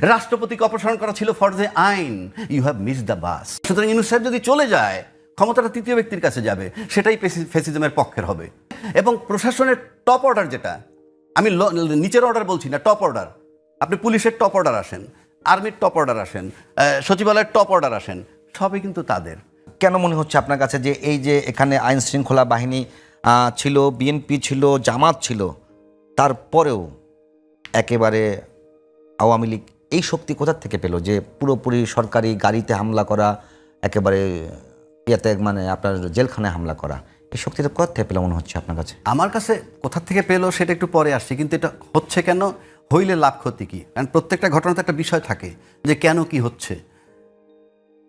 রাষ্ট্রপতিকে অপসারণ করা ছিল ফর দ্য আইন। You have miss the bus সুতরাং ইউনুস সাহেব যদি চলে যায়, ক্ষমতাটা তৃতীয় ব্যক্তির কাছে যাবে, সেটাই ফেসি- ফেসিজমের পক্ষের হবে। এবং প্রশাসনের টপ অর্ডার যেটা, আমি নিচের অর্ডার বলছি না টপ অর্ডার আপনি পুলিশের টপ অর্ডার আসেন আর্মির টপ অর্ডার আসেন সচিবালয়ের টপ অর্ডার আসেন, সবই কিন্তু তাদের। কেন মনে হচ্ছে আপনার কাছে যে এই যে এখানে আইন শৃঙ্খলা বাহিনী ছিল বিএনপি ছিল, জামাত ছিল, তারপরেও একেবারে আওয়ামী লীগ এই শক্তি কোথার থেকে পেল? যে পুরোপুরি সরকারি গাড়িতে হামলা করা, একেবারে ইয়াতে মানে আপনার জেলখানায় হামলা করা, এই শক্তিটা কোথা থেকে পেল মনে হচ্ছে আপনার কাছে? আমার কাছে কোথা থেকে পেল সেটা একটু পরে আসছে, কিন্তু এটা হচ্ছে কেন? হইলে লাভ ক্ষতি কি? কারণ প্রত্যেকটা ঘটনাতে একটা বিষয় থাকে যে কেন কি হচ্ছে।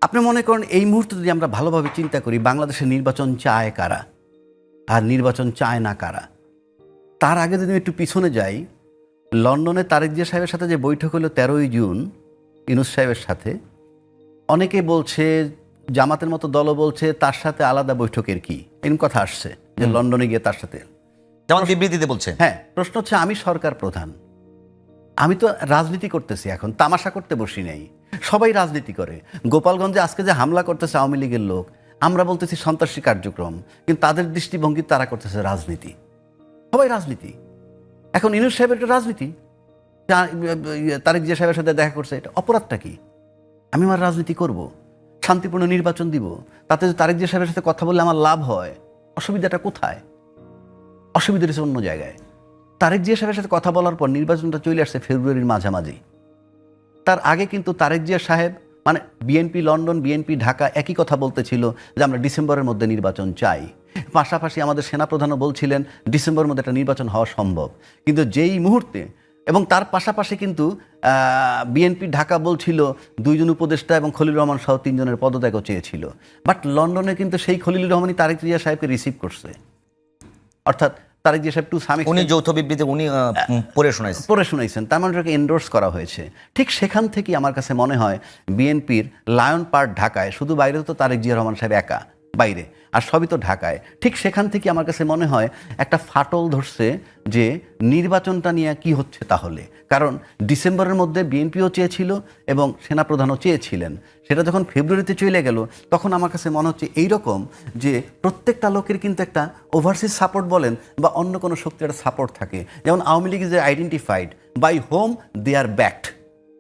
আপনি মনে করেন এই মুহূর্তে যদি আমরা ভালোভাবে চিন্তা করি বাংলাদেশে নির্বাচন চায় কারা? আর নির্বাচন চায় না কারা? তার আগে যদি একটু পিছনে যাই লন্ডনে তারেক জিয়া সাহেবের সাথে যে বৈঠক হলো তেরোই জুন ইনুস সাহেবের সাথে অনেকে বলছে জামাতের মতো দলও বলছে তার সাথে আলাদা বৈঠকের কি? এরকম কথা আসছে যে লন্ডনে গিয়ে তার সাথে। যেমন বিবৃতিতে বলছে। হ্যাঁ প্রশ্ন হচ্ছে আমি সরকার প্রধান। আমি তো রাজনীতি করতেছি এখন তামাশা করতে বসি নাই। সবাই রাজনীতি করে। গোপালগঞ্জে আজকে যে হামলা করতেছে আওয়ামী লীগের লোক আমরা বলতেছি সন্ত্রাসী কার্যক্রম কিন্তু তাদের দৃষ্টিভঙ্গি তারা করতেছে রাজনীতি। সবাই রাজনীতি। এখন ইনুস সাহেবের একটা রাজনীতি। ইয়ে, তারেক জিয়া সাহেবের সাথে দেখা করছে এটা অপরাধটা কি? আমি আমার রাজনীতি করব শান্তিপূর্ণ নির্বাচন দিব তাতে যদি তারেক জিয়া সাহেবের সাথে কথা বললে আমার লাভ হয় অসুবিধাটা কোথায়? অসুবিধা রয়েছে অন্য জায়গায়। তারেক জিয়া সাহেবের সাথে কথা বলার পর নির্বাচনটা চলে আসছে ফেব্রুয়ারির মাঝামাঝি। তার আগে কিন্তু তারেক জিয়া সাহেব মানে বিএনপি লন্ডন বিএনপি ঢাকা একই কথা বলতেছিল যে আমরা ডিসেম্বরের মধ্যে নির্বাচন চাই। পাশাপাশি আমাদের সেনাপ্রধানও বলছিলেন ডিসেম্বর মধ্যে একটা নির্বাচন হওয়া সম্ভব। কিন্তু যেই মুহূর্তে এবং তার পাশাপাশি কিন্তু বিএনপি ঢাকা বলছিল দুইজন উপদেষ্টা এবং খলিল রহমান সহ তিনজনের পদত্যাগও চেয়েছিল। বাট লন্ডনে কিন্তু সেই খলিল রহমানই তারেক জিয়া সাহেবকে রিসিভ করছে। অর্থাৎ তারেক জিয়া সাহেব টু সামিক উনি যৌথ বিবৃতি উনি পড়ে শোনাইছে পড়ে শুনাইছেন। তার মানে ওটাকে এন্ডোর্স করা হয়েছে। ঠিক সেখান থেকেই আমার কাছে মনে হয় বিএনপির লায়ন পার্ক ঢাকায় শুধু বাইরে তো তারেক জিয়া রহমান সাহেব একা। বাইরে, আর সবই তো ঢাকায়। ঠিক সেখান থেকে আমার কাছে মনে হয় একটা ফাটল ধরছে যে নির্বাচনটা নিয়ে কি হচ্ছে তাহলে। কারণ ডিসেম্বরের মধ্যে বিএনপিও চেয়েছিল এবং সেনাপ্রধানও চেয়েছিলেন। সেটা যখন ফেব্রুয়ারিতে চলে গেল, তখন আমার কাছে মনে হচ্ছে এইরকম যে প্রত্যেকটা লোকের কিন্তু একটা ওভারসিজ সাপোর্ট বলেন বা অন্য কোনো শক্তির একটা সাপোর্ট থাকে। যেমন Awami League is identified by home they are backed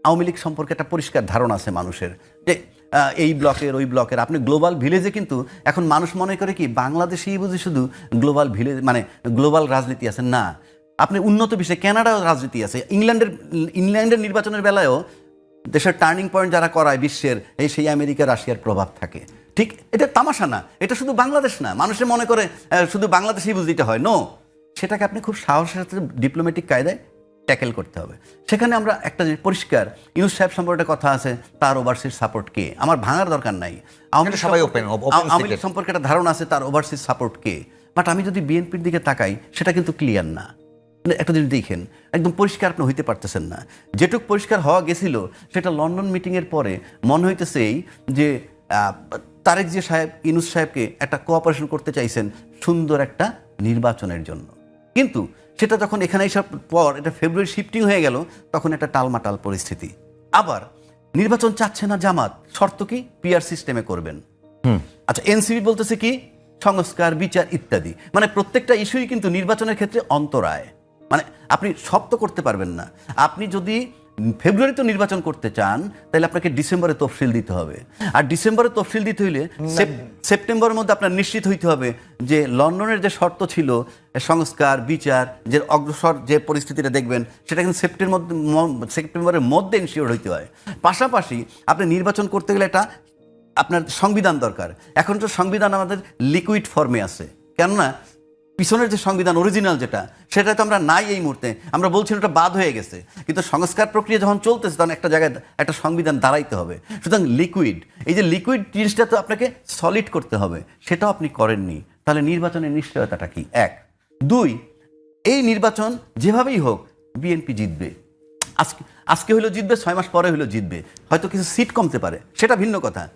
Awami League সম্পর্কে একটা পরিষ্কার ধারণা আছে মানুষের। যে এই ব্লকের, ওই ব্লকের। আপনি গ্লোবাল ভিলেজে কিন্তু এখন মানুষ মনে করে কি, বাংলাদেশেই বুঝি শুধু গ্লোবাল ভিলেজ মানে গ্লোবাল রাজনীতি আছে। না, আপনি উন্নত বিশ্বে কানাডাও রাজনীতি আছে। ইংল্যান্ডের ইংল্যান্ডের নির্বাচনের বেলায়ও দেশের টার্নিং পয়েন্ট যারা করায় বিশ্বের, এই সেই আমেরিকা, রাশিয়ার প্রভাব থাকে। ঠিক, এটা তামাশা না, এটা শুধু বাংলাদেশ না। মানুষে মনে করে শুধু বাংলাদেশেই বুঝতে হয়। নো সেটাকে আপনি খুব সাহসের সাথে ডিপ্লোম্যাটিক কায়দায় ট্যাকেল করতে হবে। সেখানে আমরা একটা জিনিস পরিষ্কার ইউনুস সাহেব সম্পর্কে একটা কথা আছে তার ওভারসিজ সাপোর্ট কে? আমার ভাঙার দরকার নাই। এটা সবাই open আওয়ামী লীগ সম্পর্কে একটা ধারণা আছে তার ওভারসিজ সাপোর্ট কে। বাট আমি যদি বিএনপির দিকে তাকাই সেটা কিন্তু ক্লিয়ার না। মানে একটা জিনিস দেখেন একদম পরিষ্কার আপনি হইতে পারতেছেন না। যেটুক পরিষ্কার হওয়া গেছিল সেটা লন্ডন মিটিংয়ের পরে মনে হইতেছে এই যে তারেক জিয়া সাহেব ইনুস সাহেবকে একটা কোঅপারেশন করতে চাইছেন সুন্দর একটা নির্বাচনের জন্য। কিন্তু সেটা যখন এখানে এসব পর এটা ফেব্রুয়ারি শিফটিং হয়ে গেল তখন একটা টালমাটাল পরিস্থিতি। আবার নির্বাচন চাচ্ছে না জামাত শর্ত কি? পিআর সিস্টেমে করবেন। আচ্ছা এনসিবি বলতেছে কি? সংস্কার বিচার ইত্যাদি। মানে প্রত্যেকটা ইস্যুই কিন্তু নির্বাচনের ক্ষেত্রে অন্তরায়। মানে আপনি সব তো করতে পারবেন না। আপনি যদি ফেব্রুয়ারিতে নির্বাচন করতে চান তাহলে আপনাকে ডিসেম্বরে তফসিল দিতে হবে। আর ডিসেম্বরে তফসিল দিতে হইলে সেপ্টেম্বরের মধ্যে আপনার নিশ্চিত হইতে হবে যে লন্ডনের যে শর্ত ছিল সংস্কার বিচার যে অগ্রসর যে পরিস্থিতিটা দেখবেন সেটা কিন্তু সেপ্টেম্বর মধ্যে সেপ্টেম্বরের মধ্যে ইনশিওর হইতে হয়। পাশাপাশি আপনি নির্বাচন করতে গেলে এটা আপনার সংবিধান দরকার। এখন তো সংবিধান আমাদের লিকুইড ফর্মে আছে। কেননা পিছনের যে সংবিধান অরিজিনাল যেটা সেটা তো আমরা নাই এই মুহূর্তে। আমরা বলছি ওটা বাদ হয়ে গেছে। কিন্তু সংস্কার প্রক্রিয়া যখন চলতেছে, তখন একটা জায়গায় একটা সংবিধান দাঁড়াইতে হবে। সুতরাং লিকুইড এই যে লিকুইড জিনিসটা তো আপনাকে সলিড করতে হবে। সেটাও আপনি করেননি। তাহলে নির্বাচনের নিশ্চয়তাটা কি? এক। দুই, এই নির্বাচন যেভাবেই হোক, বিএনপি জিতবে। আজকে আজকে হইল জিতবে, ছয় মাস পরে হইল জিতবে। হয়তো কিছু সিট কমতে পারে। সেটা ভিন্ন কথা।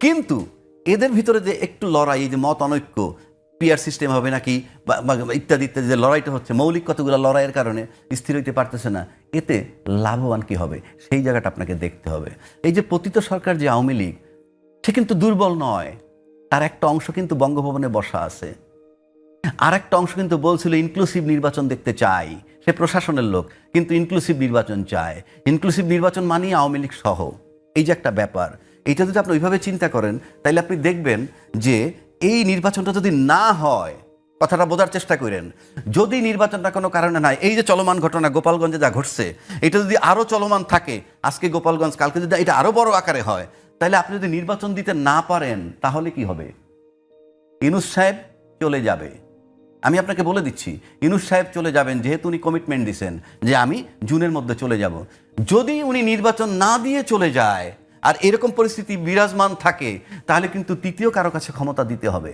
কিন্তু এদের ভিতরে যে একটু লড়াই, এই যে মত অনৈক্য পিআর সিস্টেম হবে নাকি? ইত্যাদি ইত্যাদি, যে লড়াইটা হচ্ছে, মৌলিক কতগুলো লড়াইয়ের কারণে স্থির হইতে পারতেছে না। এতে লাভবান কি হবে? সেই জায়গাটা আপনাকে দেখতে হবে। এই যে পতিত সরকার যে আওয়ামী লীগ, সে কিন্তু দুর্বল নয়। তার একটা অংশ কিন্তু বঙ্গভবনে বসা আছে। আর একটা অংশ কিন্তু বলছিল ইনক্লুসিভ নির্বাচন দেখতে চাই। সে প্রশাসনের লোক, কিন্তু ইনক্লুসিভ নির্বাচন চায়। ইনক্লুসিভ নির্বাচন মানেই আওয়ামী লীগ সহ। এই যে একটা ব্যাপার। এইটা যদি আপনি ওইভাবে চিন্তা করেন তাহলে আপনি দেখবেন যে এই নির্বাচনটা যদি না হয়, কথাটা বোঝার চেষ্টা করেন। যদি নির্বাচনটা কোনো কারণে নাই, এই যে চলমান ঘটনা গোপালগঞ্জে যা ঘটছে, এটা যদি আরও চলমান থাকে, আজকে গোপালগঞ্জ, কালকে যদি এটা আরও বড় আকারে হয়, তাহলে আপনি যদি নির্বাচন দিতে না পারেন, তাহলে কি হবে? ইনুস সাহেব চলে যাবে। আমি আপনাকে বলে দিচ্ছি, ইনুস সাহেব চলে যাবেন, যেহেতু উনি কমিটমেন্ট দিছেন, যে আমি জুনের মধ্যে চলে যাব। যদি উনি নির্বাচন না দিয়ে চলে যায় আর এরকম পরিস্থিতি বিরাজমান থাকে, তাহলে কিন্তু তৃতীয় কারও কাছে ক্ষমতা দিতে হবে।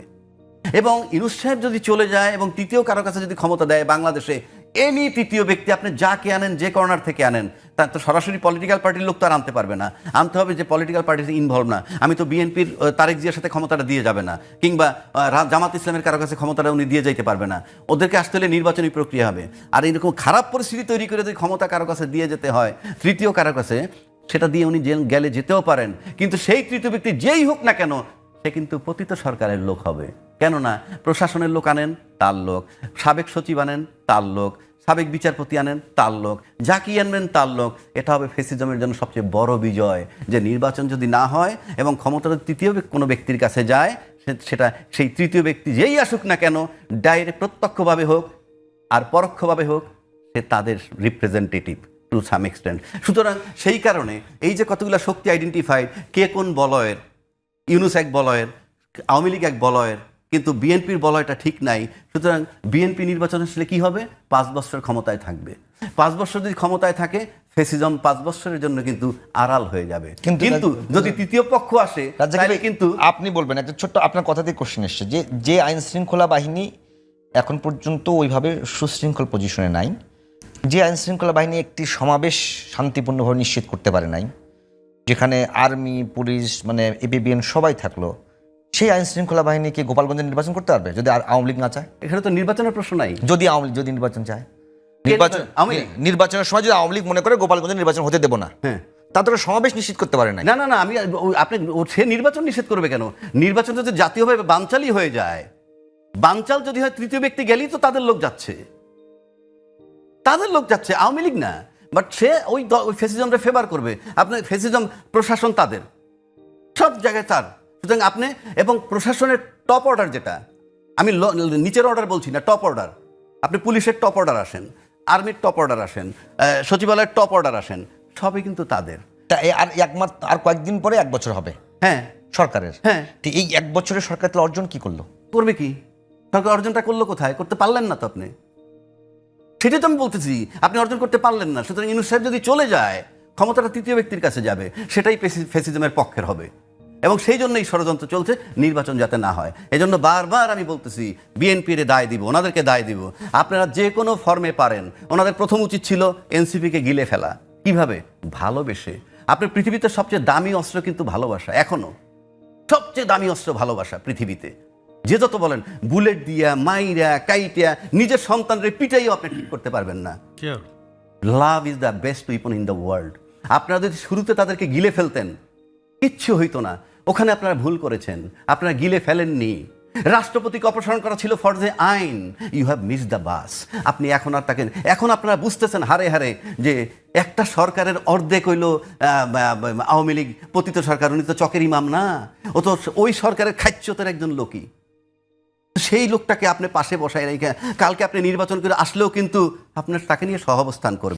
এবং ইনুস সাহেব যদি চলে যায় এবং তৃতীয় কারও কাছে যদি ক্ষমতা দেয় বাংলাদেশে এনি তৃতীয় ব্যক্তি আপনি যাকে আনেন, যে কর্নার থেকে আনেন, তার তো সরাসরি পলিটিক্যাল পার্টির লোক তো আর আনতে পারবে না। আনতে হবে যে পলিটিক্যাল পার্টিতে ইনভলভ না। আমি তো বিএনপির তারেক জিয়ার সাথে ক্ষমতাটা দিয়ে যাবে না। কিংবা জামাত ইসলামের কারও কাছে ক্ষমতাটা উনি দিয়ে যাইতে পারবে না। ওদেরকে আসতে হলে নির্বাচনী প্রক্রিয়া হবে। আর এরকম খারাপ পরিস্থিতি তৈরি করে যদি ক্ষমতা কারও কাছে দিয়ে যেতে হয়, তৃতীয় কারও কাছে সেটা দিয়ে উনি গেলে যেতেও পারেন। কিন্তু সেই তৃতীয় ব্যক্তি যেই হোক না কেন, সে কিন্তু পতিত সরকারের লোক হবে। কেননা, প্রশাসনের লোক আনেন, তার লোক। সাবেক সচিব আনেন, তার লোক। সাবেক বিচারপতি আনেন, তার লোক। যা যাকে আনবেন, তার লোক। এটা হবে ফেসিজমের জন্য সবচেয়ে বড় বিজয়। যে নির্বাচন যদি না হয় এবং ক্ষমতার তৃতীয় কোনো ব্যক্তির কাছে যায় সেটা সেই তৃতীয় ব্যক্তি যেই আসুক না কেন, ডাইরেক্ট প্রত্যক্ষভাবে হোক আর পরোক্ষভাবে হোক, সে তাদের রিপ্রেজেন্টেটিভ টু সাম এক্সটেন্ট সুতরাং সেই কারণে এই যে কতগুলো শক্তি আইডেন্টিফাইড কে কোন বলয়ের ইউনুস এক বলয়ের আওয়ামী লীগ এক বলয়ের কিন্তু বিএনপির বলয়টা ঠিক নাই। সুতরাং বিএনপি নির্বাচন আসলে কী হবে? পাঁচ বছর ক্ষমতায় থাকবে। পাঁচ বছর যদি ক্ষমতায় থাকে ফেসিজম পাঁচ বছরের জন্য কিন্তু আড়াল হয়ে যাবে। কিন্তু- যদি তৃতীয় পক্ষ আসে তাহলে কিন্তু আপনি বলবেন একটা ছোট্ট আপনার কথাতেই কোশ্চেন এসছে। যে যে আইন শৃঙ্খলা বাহিনী এখন পর্যন্ত ওইভাবে সুশৃঙ্খল পজিশনে নাই। যে আইন শৃঙ্খলা বাহিনী একটি সমাবেশ শান্তিপূর্ণভাবে নিশ্চিত করতে পারে নাই যেখানে আর্মি পুলিশ মানে এপিবিএন সবাই থাকল সেই আইন শৃঙ্খলা বাহিনীকে গোপালগঞ্জে নির্বাচন করতে পারবে যদি আর আওয়ামী লীগ না চায়? এখানে তো নির্বাচনের প্রশ্ন নাই। যদি আওয়ামী লীগ যদি নির্বাচন চায়। নির্বাচন? নির্বাচনের সময় যদি আওয়ামী লীগ মনে করে গোপালগঞ্জে নির্বাচন হতে দেবো না হ্যাঁ। তা তো ওরা সমাবেশ নিশ্চিত করতে পারে না না না না আমি আপনি সে নির্বাচন নিষেধ করবে কেন? নির্বাচন যদি জাতীয়ভাবে বানচালই হয়ে যায় বানচাল যদি হয় তৃতীয় ব্যক্তি গেলেই তো তাদের লোক যাচ্ছে। তাদের লোক যাচ্ছে আওয়ামী লীগ না বাট সে ওই ওই ফেসিজমটা ফেভার করবে। আপনার ফেসিজম প্রশাসন তাদের। সব জায়গায় তার। সুতরাং আপনি এবং প্রশাসনের টপ অর্ডার যেটা আমি নিচের অর্ডার বলছি না টপ অর্ডার আপনি পুলিশের টপ অর্ডার আসেন আর্মির টপ অর্ডার আসেন সচিবালয়ের টপ অর্ডার আসেন সবই কিন্তু তাদের। তা আর একমাত্র আর কয়েকদিন পরে এক বছর হবে। হ্যাঁ। সরকারের। হ্যাঁ। তো এই এক বছরের সরকার অর্জন কি করল? করবে কি? সরকার অর্জনটা করল কোথায়? করতে পারলেন না তো আপনি? সেটাই তো আমি বলতেছি, আপনি অর্জন করতে পারলেন না। সুতরাং ইউনুস সাহেব যদি চলে যায়, ক্ষমতাটা তৃতীয় ব্যক্তির কাছে যাবে, সেটাই ফেসি- ফেসিজমের পক্ষের হবে। এবং সেই জন্যই ষড়যন্ত্র চলছে, নির্বাচন যাতে না হয়। এজন্য বারবার আমি বলতেছি বিএনপির দায় দিব, ওনাদেরকে দায় দিব। আপনারা যে কোনো ফর্মে পারেন, ওনাদের প্রথম উচিত ছিল এনসিপিকে গিলে ফেলা। কীভাবে? ভালোবেসে। আপনার পৃথিবীতে সবচেয়ে দামি অস্ত্র কিন্তু ভালোবাসা, এখনও। সবচেয়ে দামি অস্ত্র ভালোবাসা পৃথিবীতে। যে যত বলেন বুলেট দিয়া মাইরা কাইটিয়া নিজের সন্তানদের পিটাইও আপনি ঠিক করতে পারবেন না। Love is the best weapon in the world আপনারা যদি শুরুতে তাদেরকে গিলে ফেলতেন কিচ্ছু হইতো না। ওখানে আপনারা ভুল করেছেন। আপনারা গিলে ফেলেননি। রাষ্ট্রপতিকে অপসারণ করা ছিল ফর দ্য আইন। You have miss the bus আপনি এখন আর তাকে এখন আপনারা বুঝতেছেন হারে হারে যে একটা সরকারের অর্ধেক হইল আওয়ামী লীগ পতিত সরকার। উনি তো চকের ইমাম না। ও তো ওই সরকারের খাচ্যতের একজন লোকই। সেই লোকটাকে আপনি পাশে বসায় রেখে কালকে আপনি নির্বাচন করে আসলেও কিন্তু আপনার তাকে নিয়ে সহাবস্থান করবে।